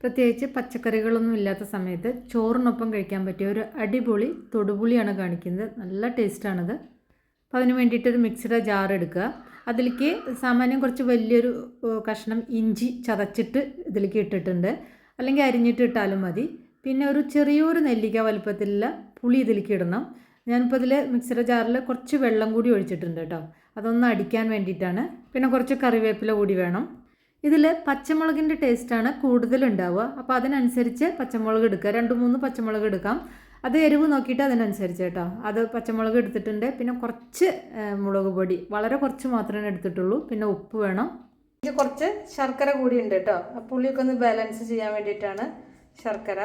പ്രത്യേകിച്ച് പച്ചക്കറികളൊന്നും ഇല്ലാത്ത സമയത്ത് ചോറിനൊപ്പം കഴിക്കാൻ പറ്റിയ ഒരു അടിപൊളി തൊടുപുളിയാണ് കാണിക്കുന്നത്. നല്ല ടേസ്റ്റാണത്. അപ്പോൾ അതിന് വേണ്ടിയിട്ട് ഒരു ജാർ എടുക്കുക. അതിലേക്ക് സാമാന്യം കുറച്ച് വലിയൊരു കഷ്ണം ഇഞ്ചി ചതച്ചിട്ട് ഇതിലേക്ക് ഇട്ടിട്ടുണ്ട്. അല്ലെങ്കിൽ അരിഞ്ഞിട്ട് ഇട്ടാലും മതി. പിന്നെ ഒരു ചെറിയൊരു നെല്ലിക്ക വലുപ്പത്തിലുള്ള പുളി ഇതിലേക്ക് ഇടണം. ഞാനിപ്പോൾ ഇതിൽ മിക്സിയുടെ ജാറിൽ കുറച്ച് വെള്ളം കൂടി ഒഴിച്ചിട്ടുണ്ട് കേട്ടോ. അതൊന്ന് അടിക്കാൻ വേണ്ടിയിട്ടാണ്. പിന്നെ കുറച്ച് കറിവേപ്പില കൂടി വേണം. ഇതിൽ പച്ചമുളകിന്റെ ടേസ്റ്റാണ് കൂടുതൽ ഉണ്ടാവുക അപ്പോൾ അതിനനുസരിച്ച് പച്ചമുളക് എടുക്കുക. രണ്ട് മൂന്ന് പച്ചമുളക് എടുക്കാം. അത് എരിവ് നോക്കിയിട്ട് അതിനനുസരിച്ച് കേട്ടോ. അത് പച്ചമുളക് എടുത്തിട്ടുണ്ട്. പിന്നെ കുറച്ച് മുളക് പൊടി. വളരെ കുറച്ച് മാത്രമേ എടുത്തിട്ടുള്ളൂ. പിന്നെ ഉപ്പ് വേണം. ഇത് കുറച്ച് ശർക്കര കൂടി ഉണ്ട് കേട്ടോ. ആ പുളിയൊക്കെ ഒന്ന് ബാലൻസ് ചെയ്യാൻ വേണ്ടിയിട്ടാണ് ശർക്കര.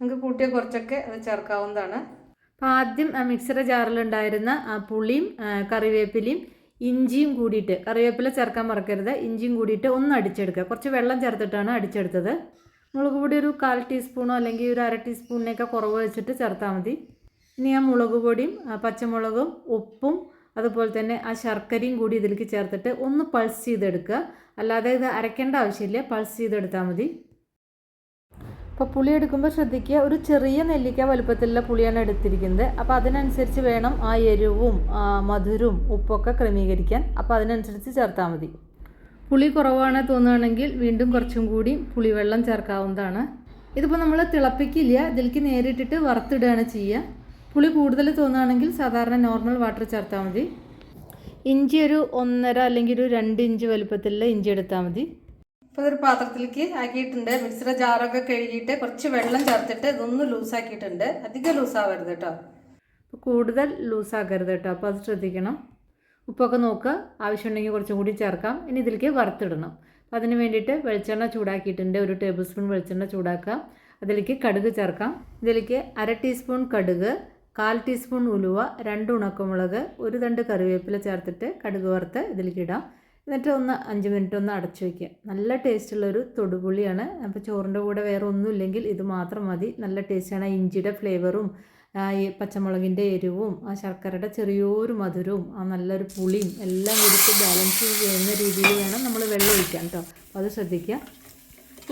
നമുക്ക് കൂട്ടിയ കുറച്ചൊക്കെ അത് ചേർക്കാവുന്നതാണ്. അപ്പോൾ ആദ്യം മിക്സറ ജാറിലുണ്ടായിരുന്ന ആ പുളിയും കറിവേപ്പിലയും ഇഞ്ചിയും കൂടിയിട്ട് കറിവേപ്പില ചേർക്കാൻ മറക്കരുത്. ഇഞ്ചിയും കൂടിയിട്ട് ഒന്ന് അടിച്ചെടുക്കുക. കുറച്ച് വെള്ളം ചേർത്തിട്ടാണ് അടിച്ചെടുത്തത്. മുളക് പൊടി ഒരു കാൽ ടീസ്പൂണോ അല്ലെങ്കിൽ ഒരു അര ടീസ്പൂണിനൊക്കെ കുറവ് വെച്ചിട്ട് ചേർത്താൽ മതി. ഇനി ആ മുളക് പൊടിയും പച്ചമുളകും ഉപ്പും അതുപോലെ തന്നെ ആ ശർക്കരയും കൂടി ഇതിലേക്ക് ചേർത്തിട്ട് ഒന്ന് പൾസ് ചെയ്തെടുക്കുക. അല്ലാതെ ഇത് അരയ്ക്കേണ്ട ആവശ്യമില്ല. പൾസ് ചെയ്തെടുത്താൽ മതി. അപ്പോൾ പുളി എടുക്കുമ്പോൾ ശ്രദ്ധിക്കുക. ഒരു ചെറിയ നെല്ലിക്ക വലുപ്പത്തിലുള്ള പുളിയാണ് എടുത്തിരിക്കുന്നത്. അപ്പോൾ അതിനനുസരിച്ച് വേണം ആ എരിവും മധുരവും ഉപ്പൊക്കെ ക്രമീകരിക്കാൻ. അപ്പോൾ അതിനനുസരിച്ച് ചേർത്താൽ മതി. പുളി കുറവാണ് തോന്നുകയാണെങ്കിൽ വീണ്ടും കുറച്ചും കൂടി പുളിവെള്ളം ചേർക്കാവുന്നതാണ്. ഇതിപ്പോൾ നമ്മൾ തിളപ്പിക്കില്ല. ഇതിലേക്ക് നേരിട്ടിട്ട് വറുത്തിടുകയാണ് ചെയ്യുക. പുളി കൂടുതൽ തോന്നുകയാണെങ്കിൽ സാധാരണ നോർമൽ വാട്ടർ ചേർത്താൽ മതി. ഇഞ്ചി ഒരു ഒന്നര അല്ലെങ്കിൽ ഒരു രണ്ട് ഇഞ്ച് വലുപ്പത്തിലുള്ള ഇഞ്ചി എടുത്താൽ മതി. ഇപ്പോൾ ഇതൊരു പാത്രത്തിലേക്ക് ആക്കിയിട്ടുണ്ട്. മിക്സിയുടെ ജാറൊക്കെ കഴുകിയിട്ട് കുറച്ച് വെള്ളം ചേർത്തിട്ട് ഇതൊന്ന് ലൂസാക്കിയിട്ടുണ്ട് അധികം ലൂസാവരുത് കേട്ടോ. കൂടുതൽ ലൂസാക്കരുത് കേട്ടോ. അപ്പോൾ അത് ശ്രദ്ധിക്കണം. ഉപ്പൊക്കെ നോക്കുക. ആവശ്യമുണ്ടെങ്കിൽ കുറച്ചും കൂടി ചേർക്കാം. ഇനി ഇതിലേക്ക് വറുത്തിടണം. അപ്പോൾ അതിന് വേണ്ടിയിട്ട് വെളിച്ചെണ്ണ ചൂടാക്കിയിട്ടുണ്ട്. ഒരു ടേബിൾ സ്പൂൺ വെളിച്ചെണ്ണ ചൂടാക്കാം. അതിലേക്ക് കടുക് ചേർക്കാം. ഇതിലേക്ക് അര ടീസ്പൂൺ കടുക് കാൽ ടീസ്പൂൺ ഉലുവ രണ്ട് ഉണക്കമുളക് ഒരു തണ്ട് കറിവേപ്പില ചേർത്തിട്ട് കടുക് വറുത്ത് ഇതിലേക്ക് ഇടാം. എന്നിട്ട് ഒന്ന് അഞ്ച് മിനിറ്റ് ഒന്ന് അടച്ചു വയ്ക്കുക നല്ല ടേസ്റ്റുള്ളൊരു തൊടുപുളിയാണ്. അപ്പോൾ ചോറിന്റെ കൂടെ വേറെ ഒന്നുമില്ലെങ്കിൽ ഇത് മാത്രം മതി. നല്ല ടേസ്റ്റാണ് ആ ഇഞ്ചിയുടെ ഫ്ലേവറും ഈ പച്ചമുളകിന്റെ എരിവും ആ ശർക്കരയുടെ ചെറിയൊരു മധുരവും ആ നല്ലൊരു പുളിയും എല്ലാം കൂടിയിട്ട് ബാലൻസ് ചെയ്യുന്ന രീതിയിൽ വേണം നമ്മൾ വെള്ളം ഒഴിക്കാൻ കേട്ടോ അത് ശ്രദ്ധിക്കുക.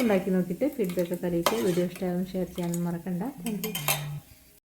ഉണ്ടാക്കി നോക്കിയിട്ട് ഫീഡ്ബാക്ക് അറിയിക്കുക. വീഡിയോ ഇഷ്ടമാകും ഷെയർ ചെയ്യാനും മറക്കണ്ട. താങ്ക്